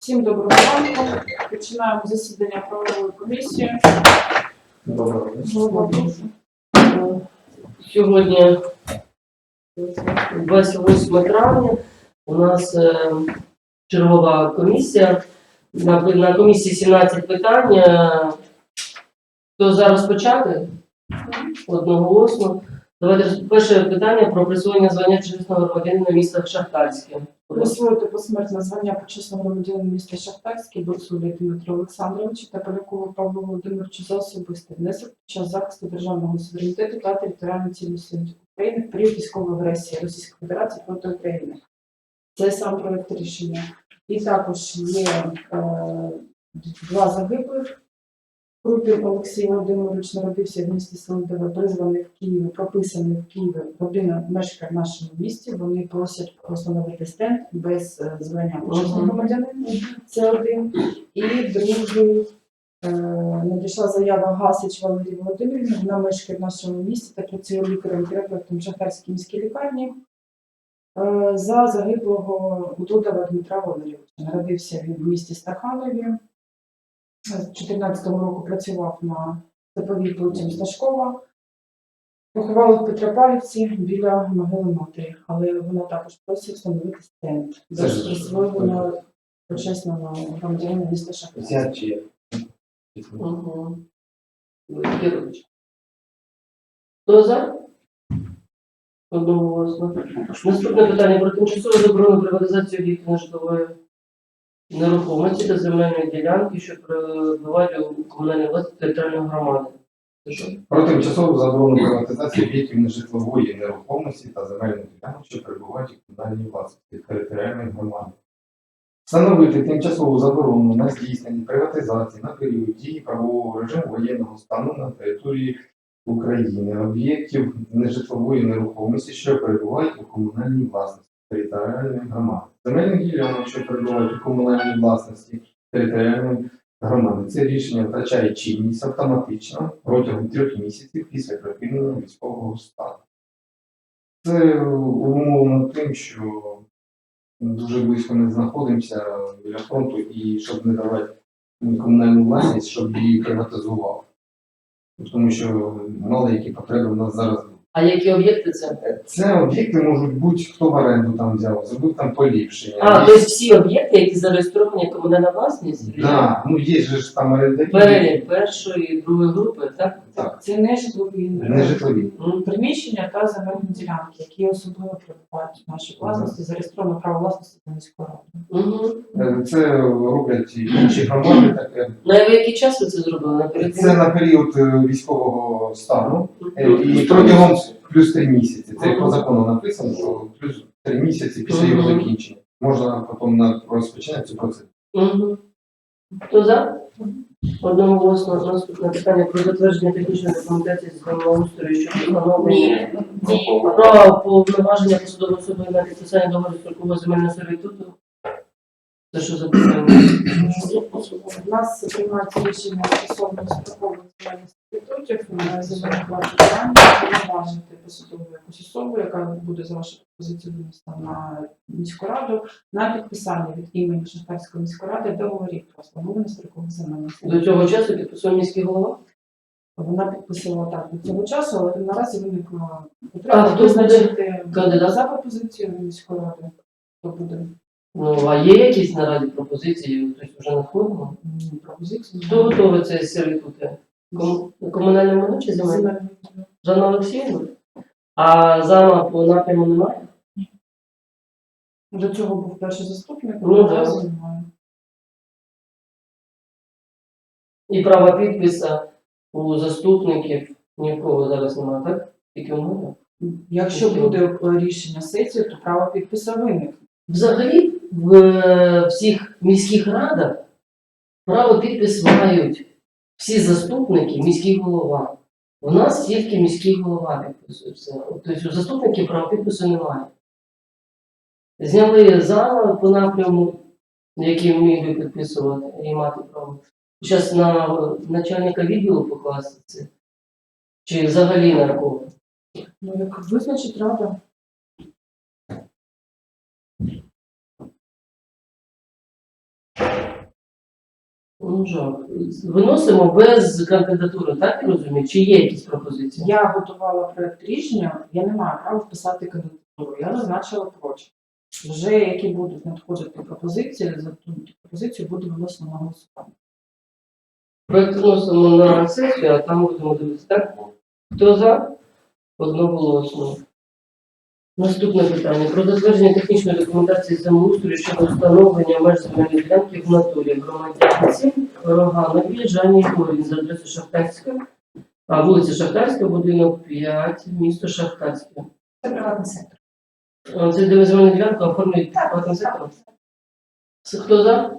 Всім доброго ранку. Починаємо засідання правової комісії. Доброго дня. Сьогодні 28 травня у нас е, чергова комісія. На, на комісії 17 питань. Е, Хто зараз почати? Одноголосно. Давайте перше питання про присвоєння звання чесного громадянина міста Шахтарське. Присвоїти посмертне звання почесного громадянина міста Шахтарський Бурсулі Дмитру Олександровичу та Полякову Павлу Володимировичу за особистий внесок під час захисту державного суверенітету та територіальної цілісності України в період військової агресії Російської Федерації проти України. Це сам проект рішення. І також є е, два загиблих. Крупін Олексій Володимирович народився в місті Селидове, призваний в Києві, прописаний в Києві. Родина мешкає в нашому місті. Вони просять встановити стенд без е, звання почесного громадянина. Це один. І другий е, надійшла заява Гасич Валерії Володимирівни. Вона мешкає в нашому місті та працює лікарем терапевтом в Шахтарській міській лікарні. Е, За загиблого Дудова Дмитра Валерійовича. Народився він в місті Стаханові. З 14-го року працював на тепловій потім Сташкова. Поховали в Петропавлівці біля могили матері, але вона також просить встановити стенд ж- присвоєного почесного громадянина міста Шахтар. Я чи є? Угу. Хто за? Одноголосно. Наступне питання про тимчасову заборону приватизації об'єктів нежитлової нерухомості та земельної ділянки, що перебувають у комунальній власності територіальної громади. Про тимчасову заборону приватизації об'єктів нежитлової нерухомості та земельних ділянок, що перебувають у комунальній власності територіальної громади. Встановити тимчасову заборону на здійснення приватизації на період дії правового режиму воєнного стану на території України об'єктів нежитлової нерухомості, що перебувають у комунальній власності територіальної громади. Земельних ділянок, що перебувають у комунальній власності територіальної громади. Це рішення втрачає чинність автоматично протягом трьох місяців після припинення військового стану. Це умовлено тим, що дуже близько ми знаходимося біля фронту, і щоб не давати комунальну власність, щоб її приватизував. Тому що мало які потреби в нас зараз. А які об'єкти це? Це об'єкти можуть бути, хто в оренду там взяв, зробив там поліпшення. А, Є- тобто всі об'єкти, які зареєстровані комунальна власність? Да, ну є ж там орендарі. Перелік першої і другої групи, так? Так, Це не житлові не житлові. Приміщення та земельні ділянки, які особливо перебувають в нашій власності, зареєстровано право власності на міську раду. Е, Це роблять інші громади таке. На який час ви це зробили? Наперед? Це на період е, військового стану е, і протягом плюс три місяці. Це по закону написано, що плюс три місяці після його закінчення. Можна потім на- розпочинати цю процедуру. Хто за? Одному голосно наступне питання про затвердження технічної документації з землеустрою що встановлення про повноваження посадової особи на підписання договору строкового земельного сервітуту. Це що за питання? У нас приймається рішення стосовно строкового земельних на земельних повноважити посадову якусь особу, яка буде за вашу пропозицію винесена на міську раду на підписання від імені Шахтарської міської ради договорів про встановлення строкових земельних До цього часу підписує міський голова? Вона підписувала так до цього часу, але наразі виникла потреба визначити кандидат? за пропозицією міської ради. Хто буде Ну, а є якісь наразі пропозиції? Тобто вже надходимо? м, пропозицію? Хто готовий цей сервітути? Кому- Комунальне майно чи земельне? Жанна Олексіївна? А зама по напряму немає? До цього був перший заступник, Ну, наразі да. немає. І права підписа у заступників ні в кого зараз немає, так? Тільки у мене. Якщо Окей. буде е, рішення сесії, то право підпису виникне. Взагалі в е, всіх міських радах право підпис мають всі заступники, міський голова. У нас тільки міський голова підписує все. Тобто заступників права підпису немає. Зняли зала по напряму, який би підписувати і мати право. Зараз на начальника відділу покласти це. Чи взагалі на кого? Ну, як визначить рада. Ну, жах. Виносимо без кандидатури, так я розумію? Чи є якісь пропозиції? Я готувала проект рішення, я не маю права вписати кандидатуру. Я назначила проч. Вже які будуть надходити пропозиції, за ту пропозицію буде виносено на голосування. Проект вносимо на сесію, а там будемо дивитися, так? Хто за? Одноголосно. Наступне питання. Про затвердження технічної документації землеустрою щодо встановлення меж земельної ділянки в натурі громадянці Роганові Жанні Горін за адресою Шахтарська, а вулиця Шахтарська, будинок 5, місто Шахтарське. Це приватний сектор. Це де земельну ділянку оформлюють приватним сектором? Хто за?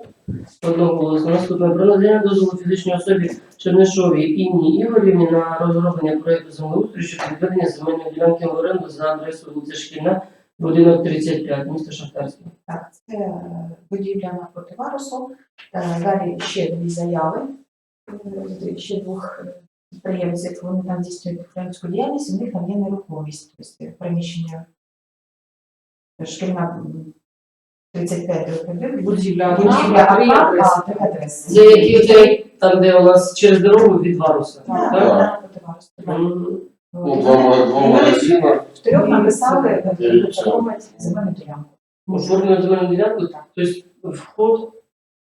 Одноголосно. Наступне про дозволу фізичній особі Чернишовій Інні Ігорівні на розроблення проєкту землеустрою щодо відведення земельної ділянки в оренду за адресою вулиця Шкільна, будинок 35, місто Шахтарське. Так, це е, будівля навпроти Варусу. Е, Далі ще дві заяви. Е, Ще двох підприємців, вони там здійснюють підприємську діяльність, у них там є нерухомість, тобто приміщення шкільна 35 років. Будівля Будівля одна, три одна, адреси. а три адреси. Це які там, де у нас через дорогу від Варуса. Так, так? так. Мгм. От. два, ма- два Вони магазина. Втрьох написали е, Дев'ять земельну ділянку. Оформлено земельну ділянку, тобто вход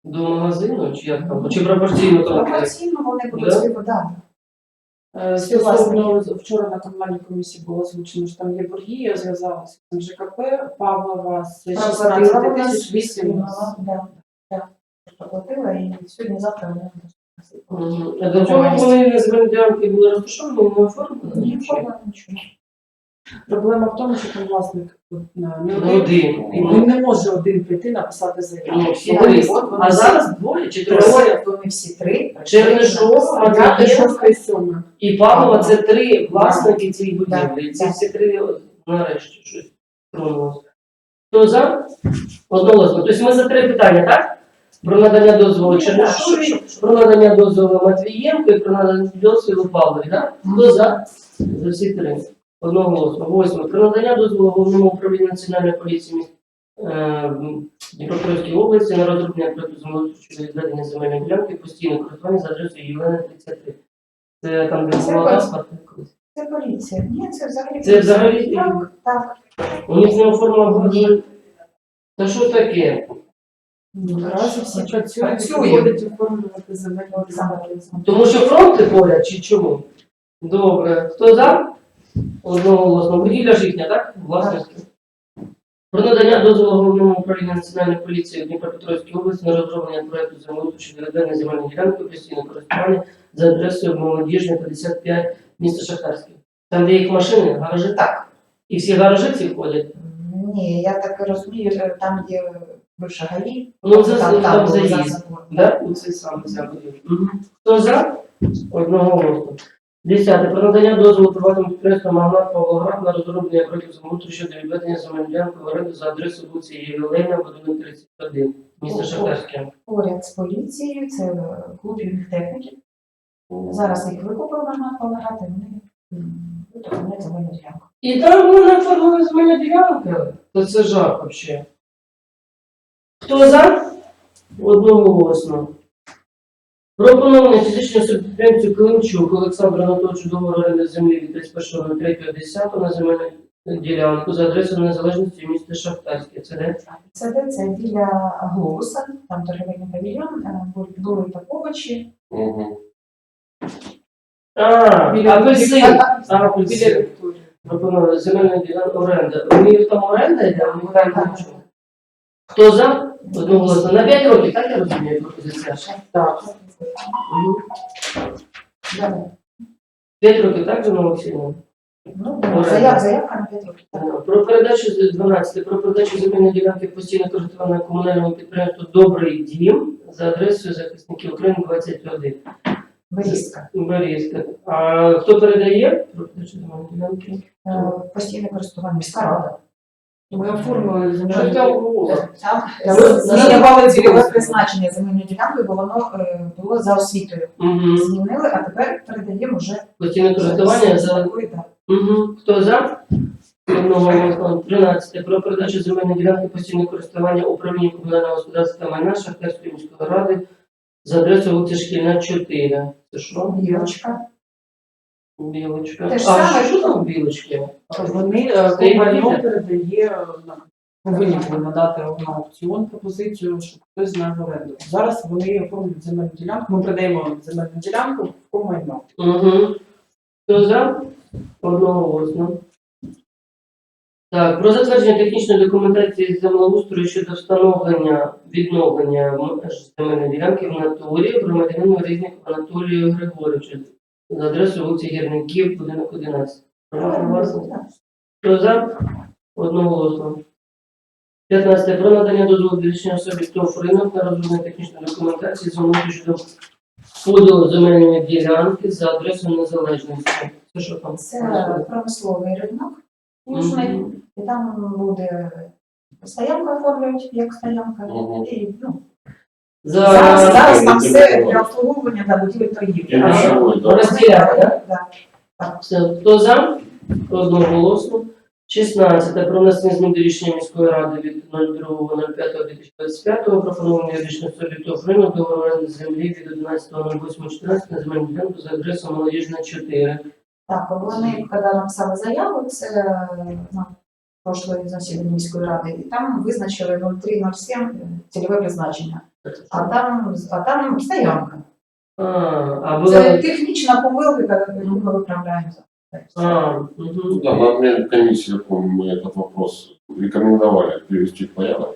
до магазину, чи як там, чи пропорційно там? Пропорційно вони будуть Да? співпадати. Е, Стосовно вчора на комунальній комісії було озвучено, що там є борги, я зв'язалася з ЖКП Павлова з 16 тисяч 8. Да, да. Проплатила і сьогодні-завтра вона. До чого вони з земельні були розташовані, не оформлені? Ні, нічого. Проблема в тому, що там власник е, не Ну, один. один. Він не може один прийти написати заяву. Ну, всі три. А зараз двоє чи троє? Троє, вони всі три. Чернишов, написали. Матвієнко, і сьоме. І Павлова це три власники цієї будівлі. І да. всі три нарешті щось тронулося. Хто за? Одноголосно. Тобто ми за три питання, так? Про надання дозволу Ні, Чернишові, про надання дозволу Матвієнку і про надання дозволу Павлові, так? Хто за? За всі три. Одноголосно. Восьме. Про надання дозволу головному управлінню національної поліції міст е, Дніпропетровської області на розроблення проекту землеустрою щодо відведення земельної ділянки постійного користування за адресою Єлена 33. Це там, де була колись. Це поліція. Ні, це взагалі. Це взагалі- Так, так. У них не оформлено Ні. Та що таке? Ну, Наразі всі працюють, оформлювати Олександр Тому що фронти поряд чи чому? Добре. Хто за? Одноголосно. Будівля житня, так? Власності. Про надання дозволу головному управлінню національної поліції Дніпропетровської області на розроблення проекту землеустрою щодо відведення земельної ділянки постійного користування за адресою Молодіжна 55 місто Шахтарське. Там, де їх машини, гаражі. Так. І всі гаражі ці входять. Ні, я так розумію, там є бивша ГАІ. Ну, це там, там заїзд. Да? У цей саме будівля. Хто за? Одного голосу. Десяте. Про надання дозволу приватному підприємству Магнат Павлоград на розроблення проєкту землеустрою щодо відведення земельної ділянки в оренду за адресою вулиці Євелейна, будинок 31, місто Шахтарське. Поряд з поліцією, це е, клуб юних техніків. Зараз їх викупили на Павлоград, і вони виконують земельну ділянку. І там вона оформила земельна ділянка. То це жах взагалі. Хто за? Одноголосно. Про поновлення фізичної особи підприємцю Климчук Олександру Анатолійовичу договору оренди землі від 31.03.10 на земельну ділянку за адресою незалежності міста Шахтарське. Це де? Це де це біля глобуса, там торговельний павільйон, е, були- таповичі. А, Біля апельсин. Біля. Вікторії. Земельна ділянка оренда. У них там оренда йде, а у них там нічого. Хто за? Одноголосно. На 5 років, так я розумію, пропозиція? Так. Да. 5 років, так, Жанна Олексійовна? Ну, заяв, заявка на 5 років. так. Про передачу з 12. Про передачу земельної ділянки постійно користування комунальному підприємству Добрий дім за адресою захисників України 21. Вирізка. Борізька. А хто передає про передачу земельної ділянки? Е, Постійне користування міська рада. Ми оформили Що земельні там було? Там Ну, змінювали цільове призначення земельної ділянки, бо воно е, було за освітою. Угу. Змінили, а тепер передаємо вже Постійне користування за. Угу. Хто за? Одного голосу. 13. Про передачу земельної ділянки постійного користування управління комунального господарства та майна Шахтарської міської ради За адресою вулиця Шкільна 4. Це що? Білочка. Білочка. Те ж а саме. що там білочки? Вони е, Стоїть компаньон передає, е, на- повинні були надати на аукціон пропозицію, щоб хтось знає в оренду. Зараз вони оформлюють земельну ділянку. Ми продаємо земельну ділянку в комайно. Угу. Хто за? Одноголосно. Так, про затвердження технічної документації з землеустрою щодо встановлення відновлення меж земельної ділянки в натурі громадянину Різник Анатолію Григоровичу за адресою вулиці Гірників, будинок 11. Прошу вас. Хто за? Одноголосно. 15. Про надання дозволу фізичній особі ТОВ ринок на розроблення технічної документації замовити щодо поділу земельної ділянки за адресою незалежності. Це що там? Це промисловий ринок. Южний. Мгм. І там буде стоянка оформлюють як стоянка. Мгм. І, ну, За зараз, зараз там все для обслуговування да, будівель торгівлі. Да. розділяє, Да. Все. Хто за? Одноголосно. 16. Про внесення змін до рішення міської ради від 02.05.2025 про формування юридичної особи ТОВ ринок до оренди землі від 11.08.14 на земельну ділянку за адресою Молодіжна 4. Так, вони коли написали заяву, це на прошлої засідання міської ради, і там визначили 0307 цільове призначення. А там, а там стоянка. А, а Це ви... технічна помилка, яку ми виправляємо. А, угу. Ну Да, на отмене комиссии, я помню, мы этот вопрос рекомендовали привести в порядок.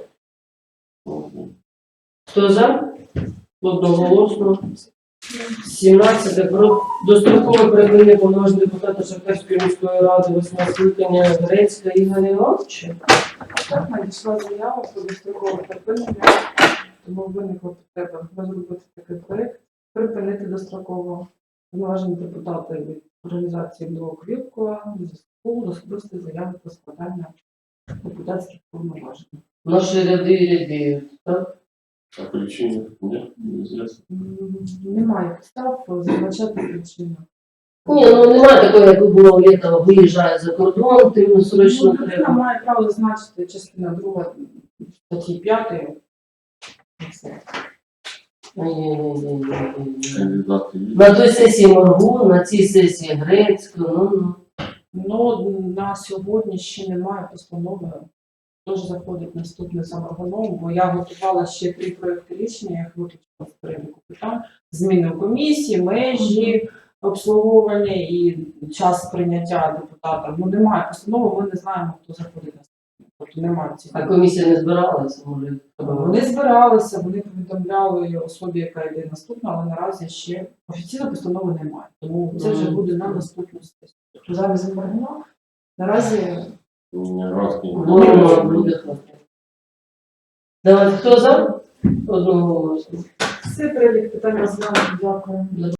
Хто за? Одноголосно. 17. Про дострокове передання повноважень депутата Шахтарської міської ради восьмого скликання Грецька Ігоря Івановича. Так, надійшла заява про дострокове припинення, тому виникла потреба розробити такий проект, припинити достроково повноваження депутата від організації блок Вілкова в зв'язку з особистої заяви про складання депутатських повноважень. Наші ряди ряди. Так? Нет, неизвестно. М, Немає підстав зазначати причину. Ні, ну немає такого, як було літо, виїжджає за кордон, тим срочно Ну, людина треба. має право зазначити частина 2 статті 5. Есть. На той сесії Моргу, на цій сесії Грецьку, ну, ну. Ну, на сьогодні ще немає постанови. Тож заходить наступний саморганом, бо я готувала ще три проекти рішення, я їх виключила з переліку питань. Зміни в комісії, межі, обслуговування і час прийняття депутата. Ну, немає постанови, ми не знаємо, хто заходить наступний. Тобто немає цієї. А комісія не збиралася, може. Вони збиралися, вони повідомляли особі, яка йде наступна, але наразі ще офіційної постанови немає. Тому це вже буде на наступну сесію. Тобто зараз заборонено. Наразі буде. Давайте, хто за? Одного голосу. все перелік питань розглянути. Дякую.